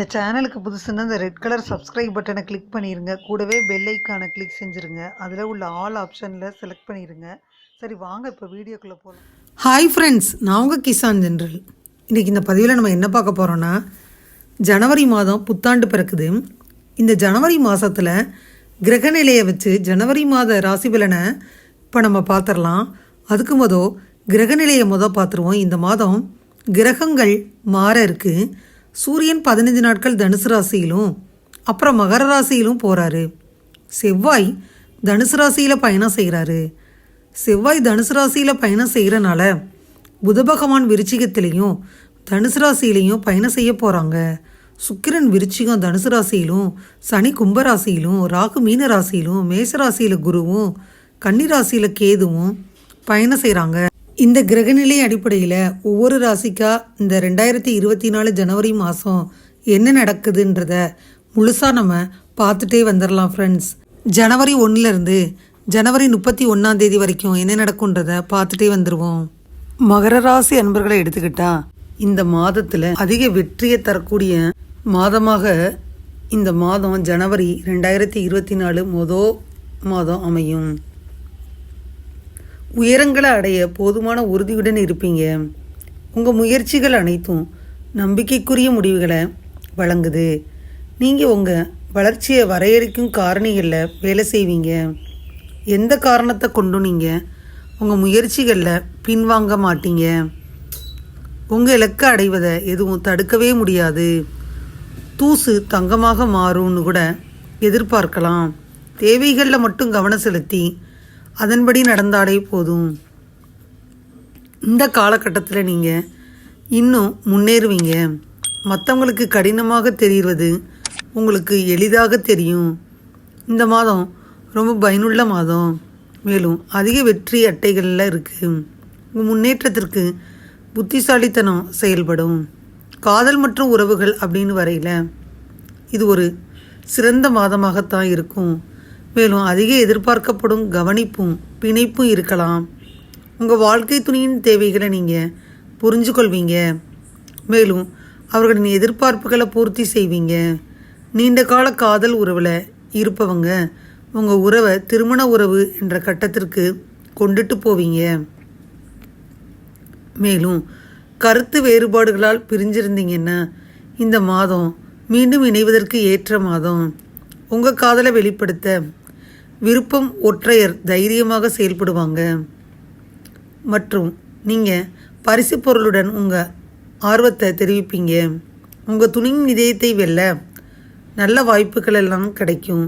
இந்த சேனலுக்கு புதுசுன்னா இந்த ரெட் கலர் சப்ஸ்கிரைப் பட்டனை கிளிக் பண்ணிடுங்க கூடவே பெல் ஐக்கானை கிளிக் செஞ்சுருங்க. அதில் உள்ள ஆல் ஆப்ஷனில் செலக்ட் பண்ணிடுங்க சரி வாங்க இப்போ வீடியோக்குள்ளே போகலாம் ஹாய் ஃப்ரெண்ட்ஸ் நான் உங்கள் கிசான் ஜென்ரல். இன்றைக்கி இந்த பதிவில் நம்ம என்ன பார்க்க போகிறோன்னா ஜனவரி மாதம் புத்தாண்டு பிறக்குது. இந்த ஜனவரி மாதத்தில் கிரகநிலையை வச்சு ஜனவரி மாத ராசி பலனை இப்போ நம்ம பார்த்துடலாம். அதுக்கு மொதல் கிரகநிலையை மொதல் பார்த்துருவோம். இந்த மாதம் கிரகங்கள் மாற இருக்குது சூரியன் பதினஞ்சு நாட்கள் தனுசு ராசியிலும் அப்புறம் மகர ராசியிலும் போகிறாரு செவ்வாய் தனுசு ராசியில் பயணம் செய்கிறாரு செவ்வாய் தனுசு ராசியில் பயணம் செய்கிறனால புத பகவான் விருச்சிகத்திலையும் தனுசு ராசியிலையும் பயணம் செய்ய போகிறாங்க சுக்கிரன் விருச்சிகம் தனுசு ராசியிலும் சனி கும்பராசியிலும் ராகு மீன ராசியிலும் மேச ராசியில் குருவும் கன்னி ராசியில் கேதுவும் பயணம் செய்கிறாங்க இந்த கிரகநிலை அடிப்படையில் ஒவ்வொரு ராசிக்கா இந்த ரெண்டாயிரத்தி இருபத்தி நாலு ஜனவரி மாதம் என்ன நடக்குதுன்றத முழுசாக நம்ம பார்த்துட்டே வந்துடலாம் ஃப்ரெண்ட்ஸ் ஜனவரி ஒன்றுலேருந்து ஜனவரி முப்பத்தி ஒன்றாம் தேதி வரைக்கும் என்ன நடக்கும்ன்றத பார்த்துட்டே வந்துடுவோம் மகர ராசி அன்பர்களை எடுத்துக்கிட்டா இந்த மாதத்தில் அதிக வெற்றியை தரக்கூடிய மாதமாக இந்த மாதம் ஜனவரி ரெண்டாயிரத்தி இருபத்தி நாலு மொதல் மாதம் அமையும். உயரங்களை அடைய போதுமான உறுதியுடன் இருப்பீங்க. உங்கள் முயற்சிகள் அனைத்தும் நம்பிக்கைக்குரிய முடிவுகளை வழங்குது. நீங்கள் உங்கள் வளர்ச்சியை வரையறுக்கும் காரணிகளில் வேலை செய்வீங்க. எந்த காரணத்தை கொண்டும் நீங்கள் உங்கள் முயற்சிகளில் பின்வாங்க மாட்டீங்க. உங்கள் இலக்கை அடைவதை எதுவும் தடுக்கவே முடியாது. தூசு தங்கமாக மாறும்னு கூட எதிர்பார்க்கலாம். தேவைகளில் மட்டும் கவனம் செலுத்தி அதன்படி நடந்தாலே போதும். இந்த காலகட்டத்தில் நீங்கள் இன்னும் முன்னேறுவீங்க. மற்றவங்களுக்கு கடினமாக தெரிவது உங்களுக்கு எளிதாக தெரியும். இந்த மாதம் ரொம்ப பயனுள்ள மாதம். மேலும் அதிக வெற்றி அட்டைகளில் இருக்குது உங்கள் முன்னேற்றத்திற்கு புத்திசாலித்தனம் செயல்படும். காதல் மற்றும் உறவுகள் அப்படின்னு வரையில் இது ஒரு சிறந்த மாதமாகத்தான் இருக்கும். மேலும் அதிக எதிர்பார்க்கப்படும் கவனிப்பும் பிணைப்பும் இருக்கலாம். உங்கள் வாழ்க்கை துணியின் தேவைகளை நீங்கள் புரிஞ்சு கொள்வீங்க மேலும் அவர்களின் எதிர்பார்ப்புகளை பூர்த்தி செய்வீங்க. நீண்ட கால காதல் உறவில் இருப்பவங்க உங்கள் உறவை திருமண உறவு என்ற கட்டத்திற்கு கொண்டுட்டு போவீங்க. மேலும் கருத்து வேறுபாடுகளால் பிரிஞ்சிருந்தீங்கன்னா இந்த மாதம் மீண்டும் இணைவதற்கு ஏற்ற மாதம் உங்கள் காதலை வெளிப்படுத்த விருப்பம் ஒற்றையர் தைரியமாக செயல்படுவாங்க. மற்றும் நீங்கள் பரிசு பொருளுடன் உங்கள் ஆர்வத்தை தெரிவிப்பீங்க. உங்கள் துணியின் இதயத்தை வெல்ல நல்ல வாய்ப்புகள் எல்லாம் கிடைக்கும்.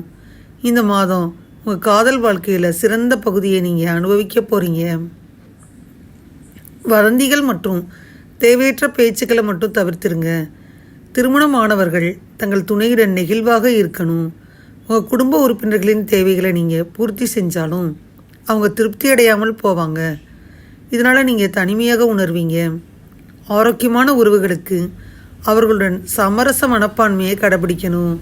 இந்த மாதம் உங்கள் காதல் வாழ்க்கையில் சிறந்த பகுதியை நீங்கள் அனுபவிக்க போகிறீங்க வதந்திகள் மற்றும் தேவையற்ற பேச்சுக்களை மட்டும் தவிர்த்திருங்க. திருமணமானவர்கள் தங்கள் துணையுடன் நெகிழ்வாக இருக்கணும். உங்கள் குடும்ப உறுப்பினர்களின் தேவைகளை நீங்கள் பூர்த்தி செஞ்சாலும் அவங்க திருப்தி அடையாமல் போவாங்க. இதனால் நீங்கள் தனிமையாக உணர்வீங்க. ஆரோக்கியமான உறவுகளுக்கு அவர்களுடன் சமரச மனப்பான்மையை கடைபிடிக்கணும்.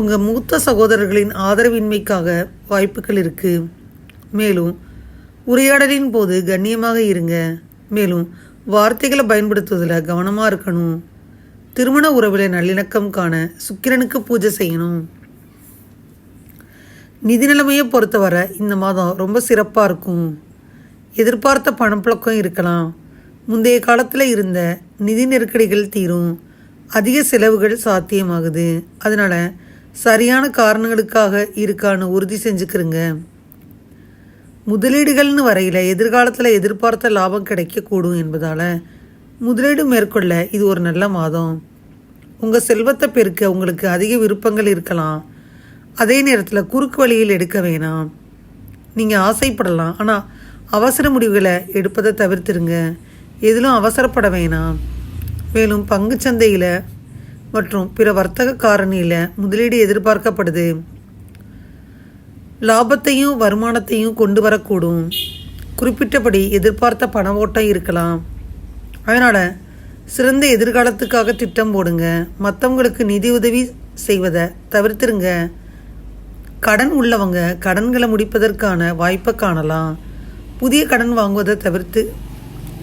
உங்கள் மூத்த சகோதரர்களின் ஆதரவின்மைக்காக வாய்ப்புகள் இருக்குது மேலும் உரையாடலின் போது கண்ணியமாக இருங்க. மேலும் வார்த்தைகளை பயன்படுத்துவதில் கவனமாக இருக்கணும். திருமண உறவில் நல்லிணக்கம் காண சுக்கிரனுக்கு பூஜை செய்யணும். நிதி நிலைமையை பொறுத்தவரை இந்த மாதம் ரொம்ப சிறப்பாக இருக்கும். எதிர்பார்த்த பணப்புழக்கம் இருக்கலாம். முந்தைய காலத்தில் இருந்த நிதி நெருக்கடிகள் தீரும். அதிக செலவுகள் சாத்தியமாகுது. அதனால் சரியான காரணங்களுக்காக இருக்கான்னு உறுதி செஞ்சுக்கிறங்க. முதலீடுகள்னு வரையில் எதிர்காலத்தில் எதிர்பார்த்த லாபம் கிடைக்கக்கூடும் என்பதால் முதலீடு மேற்கொள்ள இது ஒரு நல்ல மாதம். உங்கள் செல்வத்தை பெருக்க உங்களுக்கு அதிக விருப்பங்கள் இருக்கலாம். அதே நேரத்தில் குறுக்கு வழியில் எடுக்க வேணாம். நீங்கள் ஆசைப்படலாம். ஆனால் அவசர முடிவுகளை எடுப்பதை தவிர்த்துருங்க. எதிலும் அவசரப்பட வேணாம். மேலும் பங்குச்சந்தையில் மற்றும் பிற வர்த்தக காரணியில் முதலீடு எதிர்பார்க்கப்படுது. லாபத்தையும் வருமானத்தையும் கொண்டு வரக்கூடும். குறிப்பிட்டபடி எதிர்பார்த்த பண ஓட்டம் இருக்கலாம். அதனால் சிறந்த எதிர்காலத்துக்காக திட்டம் போடுங்க. மற்றவங்களுக்கு நிதி உதவி செய்வதை தவிர்த்துருங்க. கடன் உள்ளவங்க கடன்களை முடிப்பதற்கான வாய்ப்பை காணலாம். புதிய கடன் வாங்குவதை தவிர்த்து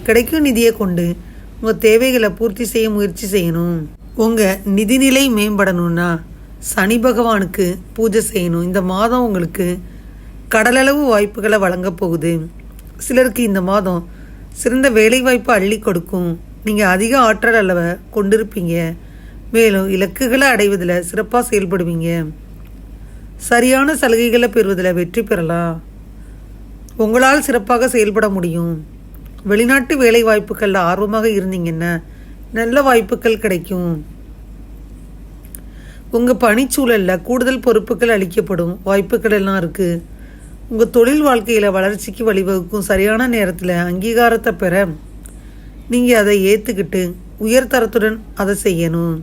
கிடைக்கும் நிதியை கொண்டு உங்கள் தேவைகளை பூர்த்தி செய்ய முயற்சி செய்யணும். உங்கள் நிதிநிலை மேம்படணும்னா சனி பகவானுக்கு பூஜை செய்யணும். இந்த மாதம் உங்களுக்கு கடலளவு வாய்ப்புகளை வழங்கப் போகுது. சிலருக்கு இந்த மாதம் சிறந்த வேலைவாய்ப்பு அள்ளி கொடுக்கும். நீங்கள் அதிக ஆற்றல் அளவை கொண்டிருப்பீங்க. மேலும் இலக்குகளை அடைவதில் சிறப்பாக செயல்படுவீங்க. சரியான சலுகைகளை பெறுவதில் வெற்றி பெறலாம். உங்களால் சிறப்பாக செயல்பட முடியும். வெளிநாட்டு வேலை வாய்ப்புகளில் ஆர்வமாக இருந்தீங்கன்னா நல்ல வாய்ப்புகள் கிடைக்கும். உங்கள் பணிச்சூழலில் கூடுதல் பொறுப்புகள் அளிக்கப்படும் வாய்ப்புகள் எல்லாம் இருக்குது உங்கள் தொழில் வாழ்க்கையில் வளர்ச்சிக்கு வழிவகுக்கும் சரியான நேரத்தில் அங்கீகாரத்தை பெற நீங்கள் அதை ஏற்றுக்கிட்டு உயர்தரத்துடன் அதை செய்யணும்.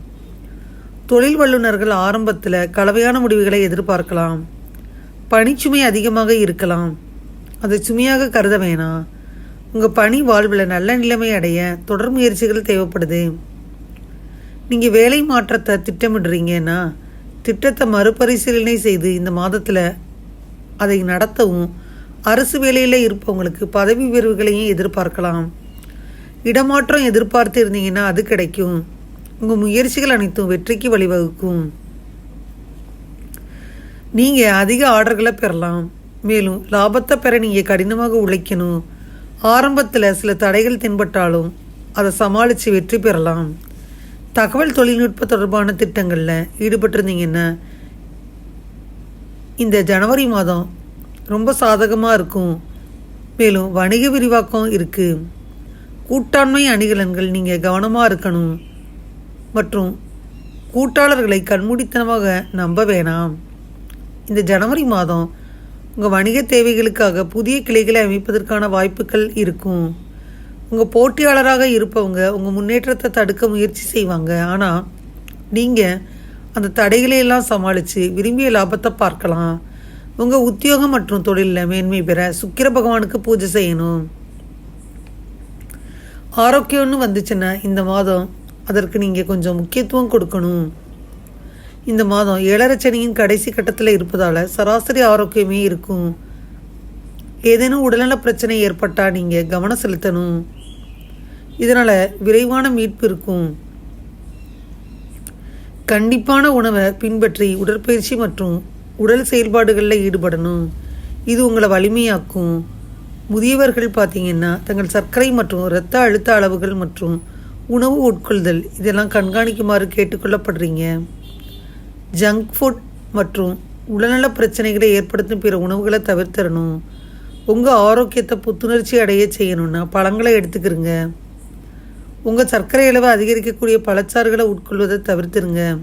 தொழில் வல்லுநர்கள் ஆரம்பத்தில் கலவையான முடிவுகளை எதிர்பார்க்கலாம். பணிச்சுமை அதிகமாக இருக்கலாம். அதை சுமையாக கருத வேணாம் உங்கள் பணி வாழ்வில் நல்ல நிலைமை அடைய தொடர் முயற்சிகள் தேவைப்படுது. நீங்கள் வேலை மாற்றத்தை திட்டமிடுறீங்கன்னா திட்டத்தை மறுபரிசீலனை செய்து இந்த மாதத்தில் அதை நடத்தவும் அரசு வேலையில் இருப்பவங்களுக்கு பதவி உயர்வுகளையும் எதிர்பார்க்கலாம். இடமாற்றம் எதிர்பார்த்து இருந்தீங்கன்னா அது கிடைக்கும். உங்கள் முயற்சிகள் அனைத்தும் வெற்றிக்கு வழிவகுக்கும். நீங்கள் அதிக ஆர்டர்களை பெறலாம். மேலும் லாபத்தை பெற நீங்கள் கடினமாக உழைக்கணும். ஆரம்பத்தில் சில தடைகள் தென்பட்டாலும் அதை சமாளித்து வெற்றி பெறலாம். தகவல் தொழில்நுட்ப தொடர்பான திட்டங்களில் ஈடுபட்டிருந்தீங்கன்னா இந்த ஜனவரி மாதம் ரொம்ப சாதகமாக இருக்கும். மேலும் வணிக விரிவாக்கம் இருக்குது கூட்டாண்மை அணிகலன்கள் நீங்கள் கவனமாக இருக்கணும். மற்றும் கூட்டாளர்களை கண்மூடித்தனமாக நம்ப வேணாம். இந்த ஜனவரி மாதம் உங்கள் வணிக தேவைகளுக்காக புதிய கிளைகளை அமைப்பதற்கான வாய்ப்புகள் இருக்கும். உங்கள் போட்டியாளராக இருப்பவங்க உங்கள் முன்னேற்றத்தை தடுக்க முயற்சி செய்வாங்க. ஆனால் நீங்கள் அந்த தடைகளையெல்லாம் சமாளித்து விரும்பிய லாபத்தை பார்க்கலாம். உங்கள் உத்தியோகம் மற்றும் தொழிலில் மேன்மை பெற சுக்கிர பகவானுக்கு பூஜை செய்யணும். ஆரோக்கியம்னு வந்துச்சுன்னா இந்த மாதம் அதற்கு நீங்கள் கொஞ்சம் முக்கியத்துவம் கொடுக்கணும். இந்த மாதம் ஏழரைச்சனியின் கடைசி கட்டத்தில் இருப்பதால் சராசரி ஆரோக்கியமே இருக்கும். ஏதேனும் உடல்நல பிரச்சனை ஏற்பட்டால் நீங்கள் கவனம் செலுத்தணும். இதனால் விரைவான மீட்பு இருக்கும். கண்டிப்பான உணவை பின்பற்றி உடற்பயிற்சி மற்றும் உடல் செயல்பாடுகளில் ஈடுபடணும். இது உங்களை வலிமையாக்கும். முதியவர்கள் பார்த்தீங்கன்னா தங்கள் சர்க்கரை மற்றும் இரத்த அழுத்த அளவுகள் மற்றும் உணவு உட்கொள்தல் இதெல்லாம் கண்காணிக்குமாறு கேட்டுக்கொள்ளப்படுறீங்க. ஜங்க் ஃபுட் மற்றும் உடல்நல பிரச்சனைகளை ஏற்படுத்தும் பிற உணவுகளை தவிர்த்திடணும். உங்கள் ஆரோக்கியத்தை புத்துணர்ச்சி அடைய செய்யணும்னா பழங்களை எடுத்துக்கிறங்க உங்கள் சர்க்கரை அளவை அதிகரிக்கக்கூடிய பழச்சாறுகளை உட்கொள்வதை தவிர்த்துருங்க.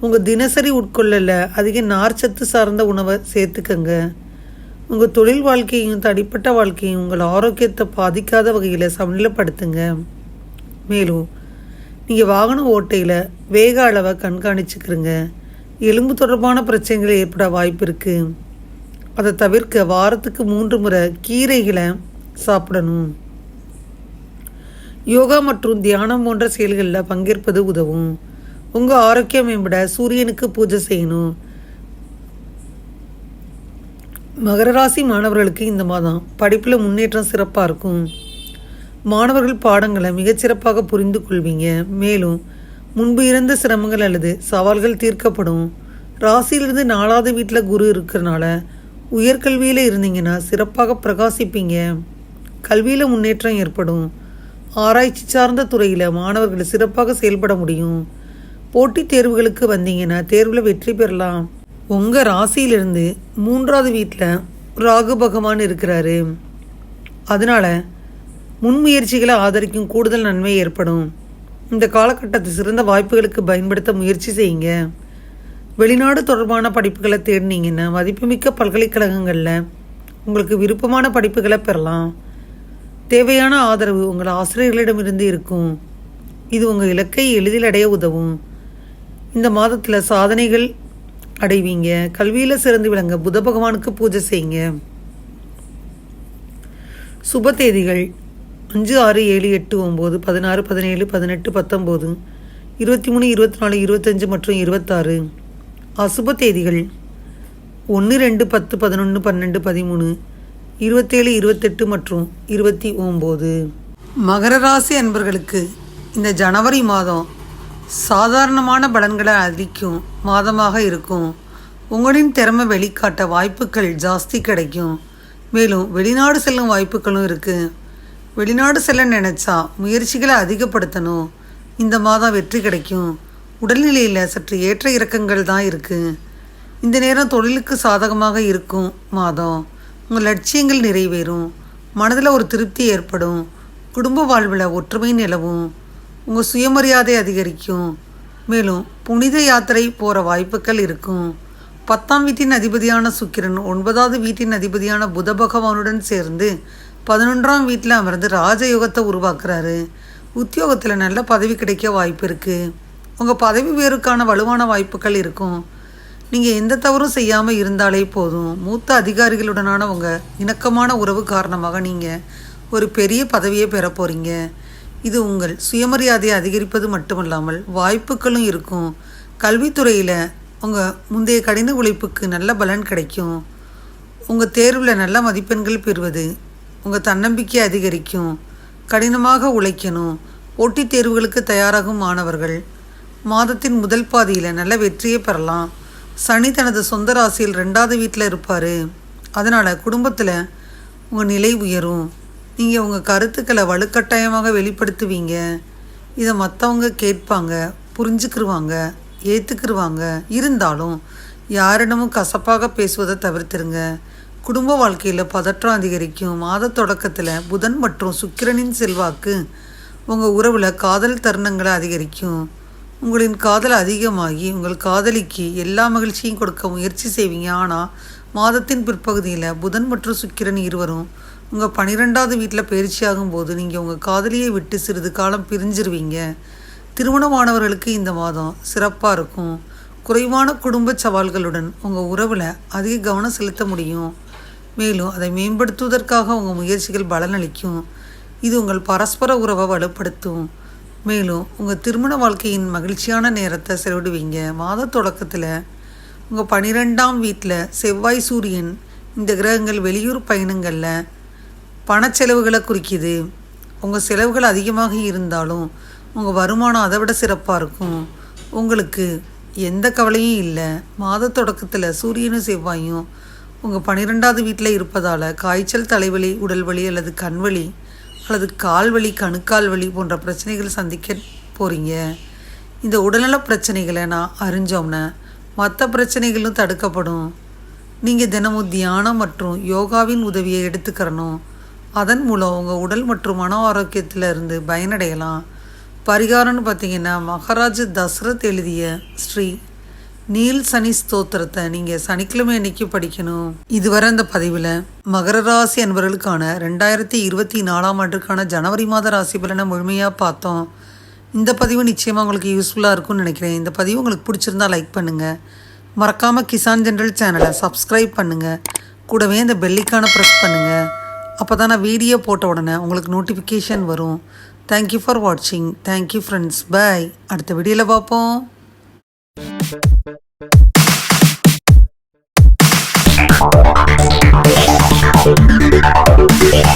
உங்கள் தினசரி உட்கொள்ளல அதிக நார்ச்சத்து சார்ந்த உணவை சேர்த்துக்கங்க. உங்கள் தொழில் வாழ்க்கையும் தனிப்பட்ட வாழ்க்கையும் உங்கள் ஆரோக்கியத்தை பாதிக்காத வகையில் சமநிலைப்படுத்துங்க. மேலும் நீங்கள் வாகன ஓட்டையில் வேக அளவை கண்காணிச்சுக்கிறங்க எலும்பு தொடர்பான பிரச்சனைகள் ஏற்பட வாய்ப்பு இருக்குது அதை தவிர்க்க வாரத்துக்கு மூன்று முறை கீரைகளை சாப்பிடணும். யோகா மற்றும் தியானம் போன்ற செயல்களில் பங்கேற்பது உதவும். உங்கள் ஆரோக்கியம் மேம்பட சூரியனுக்கு பூஜை செய்யணும். மகர ராசி மாணவர்களுக்கு இந்த மாதம் படிப்பில் முன்னேற்றம் சிறப்பாக இருக்கும். மாணவர்கள் பாடங்களை மிகச்சிறப்பாக புரிந்து கொள்வீங்க. மேலும் முன்பு இருந்த சிரமங்கள் அல்லது சவால்கள் தீர்க்கப்படும். ராசியிலிருந்து நாலாவது வீட்டில் குரு இருக்கிறனால உயர்கல்வியில் இருந்தீங்கன்னா சிறப்பாக பிரகாசிப்பீங்க. கல்வியில் முன்னேற்றம் ஏற்படும். ஆராய்ச்சி சார்ந்த துறையில் மாணவர்கள் சிறப்பாக செயல்பட முடியும். போட்டித் தேர்வுகளுக்கு வந்தீங்கன்னா தேர்வில் வெற்றி பெறலாம். உங்கள் ராசியிலிருந்து மூன்றாவது வீட்டில் ராகு பகவான் இருக்கிறாரு. அதனால முன்முயற்சிகளை ஆதரிக்கும் கூடுதல் நன்மை ஏற்படும். இந்த காலகட்டத்தை சிறந்த வாய்ப்புகளுக்கு பயன்படுத்த முயற்சி செய்யுங்க. வெளிநாடு தொடர்பான படிப்புகளை தேடினீங்கன்னா மதிப்புமிக்க பல்கலைக்கழகங்களில் உங்களுக்கு விருப்பமான படிப்புகளை பெறலாம். தேவையான ஆதரவு உங்கள் ஆசிரியர்களிடமிருந்து இருக்கும். இது உங்கள் இலக்கை எளிதில் அடைய உதவும். இந்த மாதத்தில் சாதனைகள் அடைவீங்க. கல்வியில் சிறந்து விளங்க புத பகவானுக்கு பூஜை செய்யுங்க. சுப தேதிகள். அஞ்சு ஆறு ஏழு எட்டு ஒம்பது பதினாறு பதினேழு பதினெட்டு பத்தொம்போது இருபத்தி மூணு இருபத்தி நாலு இருபத்தஞ்சு மற்றும் இருபத்தாறு. அசுப தேதிகள் ஒன்று ரெண்டு பத்து பதினொன்று பன்னெண்டு பதிமூணு இருபத்தேழு இருபத்தெட்டு மற்றும் இருபத்தி ஒம்பது. மகர ராசி அன்பர்களுக்கு இந்த ஜனவரி மாதம் சாதாரணமான பலன்களை அளிக்கும் மாதமாக இருக்கும். உங்களின் திறமை வெளிக்காட்ட வாய்ப்புகள் ஜாஸ்தி கிடைக்கும். மேலும் வெளிநாடு செல்லும் வாய்ப்புகளும் இருக்குது வெளிநாடு செல்ல நினச்சா முயற்சிகளை அதிகப்படுத்தணும். இந்த மாதம் வெற்றி கிடைக்கும். உடல்நிலையில் சற்று ஏற்ற இறக்கங்கள் தான் இருக்குது இந்த நேரம் தொழிலுக்கு சாதகமாக இருக்கும் மாதம். உங்கள் லட்சியங்கள் நிறைவேறும். மனதில் ஒரு திருப்தி ஏற்படும். குடும்ப வாழ்வில் ஒற்றுமை நிலவும். உங்கள் சுயமரியாதை அதிகரிக்கும். மேலும் புனித யாத்திரை போகிற வாய்ப்புகள் இருக்கும். பத்தாம் வீட்டின் அதிபதியான சுக்கிரன் ஒன்பதாவது வீட்டின் அதிபதியான புத பகவானுடன் சேர்ந்து பதினொன்றாம் வீட்டில் அமர்ந்து ராஜயோகத்தை உருவாக்குறாரு. உத்தியோகத்தில் நல்ல பதவி கிடைக்க வாய்ப்பு இருக்குது உங்கள் பதவி உயர்வுக்கான வலுவான வாய்ப்புகள் இருக்கும். நீங்கள் எந்த தவறும் செய்யாமல் இருந்தாலே போதும். மூத்த அதிகாரிகளுடனான உங்கள் இணக்கமான உறவு காரணமாக நீங்கள் ஒரு பெரிய பதவியை பெற போகிறீங்க இது உங்கள் சுயமரியாதையை அதிகரிப்பது மட்டுமல்லாமல் வாய்ப்புகளும் இருக்கும். கல்வித்துறையில் உங்கள் முந்தைய கடின உழைப்புக்கு நல்ல பலன் கிடைக்கும். உங்கள் தேர்வில் நல்ல மதிப்பெண்கள் பெறுவது உங்கள் தன்னம்பிக்கை அதிகரிக்கும். கடினமாக உழைக்கணும். போட்டித் தேர்வுகளுக்கு தயாராகும் மாணவர்கள். மாதத்தின் முதல் பாதியில் நல்ல வெற்றியை பெறலாம். சனி தனது சொந்த ராசியில் ரெண்டாவது வீட்டில் இருப்பார். அதனால் குடும்பத்தில் உங்கள் நிலை உயரும். நீங்கள் உங்கள் கருத்துக்களை வலுக்கட்டாயமாக வெளிப்படுத்துவீங்க. இதை மற்றவங்க கேட்பாங்க புரிஞ்சுக்கிருவாங்க ஏற்றுக்கிருவாங்க இருந்தாலும் யாரிடமும் கசப்பாக பேசுவதை தவிர்த்துருங்க. குடும்ப வாழ்க்கையில் பதற்றம் அதிகரிக்கும். மாத தொடக்கத்தில் புதன் மற்றும் சுக்கிரனின் செல்வாக்கு உங்கள் உறவில் காதல் தருணங்களை அதிகரிக்கும். உங்களின் காதல் அதிகமாகி உங்கள் காதலிக்கு எல்லா மகிழ்ச்சியும் கொடுக்க முயற்சி செய்வீங்க. ஆனால் மாதத்தின் பிற்பகுதியில் புதன் மற்றும் சுக்கிரன் இருவரும் உங்கள் பன்னிரெண்டாவது வீட்டில் பயிற்சியாகும் போது நீங்கள் உங்கள் காதலியை விட்டு சிறிது காலம் பிரிஞ்சிருவீங்க. திருமணமானவர்களுக்கு இந்த மாதம் சிறப்பாக இருக்கும். குறைவான குடும்ப சவால்களுடன் உங்கள் உறவில் அதிக கவனம் செலுத்த முடியும். மேலும் அதை மேம்படுத்துவதற்காக உங்கள் முயற்சிகள் பலனளிக்கும். இது உங்கள் பரஸ்பர உறவை வலுப்படுத்தும். மேலும் உங்கள் திருமண வாழ்க்கையின் மகிழ்ச்சியான நேரத்தை செலவிடுவீங்க. மாத தொடக்கத்தில் உங்கள் பனிரெண்டாம் வீட்டில் செவ்வாய் சூரியன் இந்த கிரகங்கள் வெளியூர் பயணங்களில் பணச்செலவுகளை குறிக்குது. உங்கள் செலவுகள் அதிகமாக இருந்தாலும் உங்கள் வருமானம் அதை விட சிறப்பாக இருக்கும். உங்களுக்கு எந்த கவலையும் இல்லை. மாத தொடக்கத்தில் சூரியனும் செவ்வாயும் உங்கள் பன்னிரெண்டாவது வீட்டில் இருப்பதால் காய்ச்சல் தலைவலி உடல்வலி அல்லது கண்வலி அல்லது கால்வலி கணுக்கால் வலி போன்ற பிரச்சனைகள் சந்திக்க போகிறீங்க இந்த உடல்நல பிரச்சனைகளை நான் அறிஞ்சோம்னா மற்ற பிரச்சனைகளும் தடுக்கப்படும். நீங்கள் தினமும் தியானம் மற்றும் யோகாவின் உதவியை எடுத்துக்கிறணும். அதன் மூலம் உங்கள் உடல் மற்றும் மன ஆரோக்கியத்தில் இருந்து பயனடையலாம். பரிகாரம்னு பார்த்தீங்கன்னா மகாராஜ் தசரத் எழுதிய ஸ்ரீ நீல் சனி ஸ்தோத்திரத்தை நீங்கள் சனிக்கிழமை அன்னைக்கு படிக்கணும்? இதுவரை அந்த பதிவில் மகர ராசி அன்பர்களுக்கான ரெண்டாயிரத்தி இருபத்தி நாலாம் ஆண்டுக்கான ஜனவரி மாத ராசி பலனை முழுமையாக பார்த்தோம். இந்த பதிவு நிச்சயமாக உங்களுக்கு யூஸ்ஃபுல்லாக இருக்கும்னு நினைக்கிறேன். இந்த பதிவு உங்களுக்கு பிடிச்சிருந்தா லைக் பண்ணுங்கள் மறக்காமல் கிசான் ஜென்ரல் சேனலை சப்ஸ்கிரைப் பண்ணுங்கள் கூடவே இந்த பெல்லிக்கான ப்ரெஸ் பண்ணுங்கள் அப்போ தான் நான் வீடியோ போட்ட உடனே உங்களுக்கு நோட்டிஃபிகேஷன் வரும். தேங்க்யூ ஃபார் வாட்சிங் தேங்க்யூ ஃப்ரெண்ட்ஸ் பை அடுத்த வீடியோவில் பார்ப்போம்.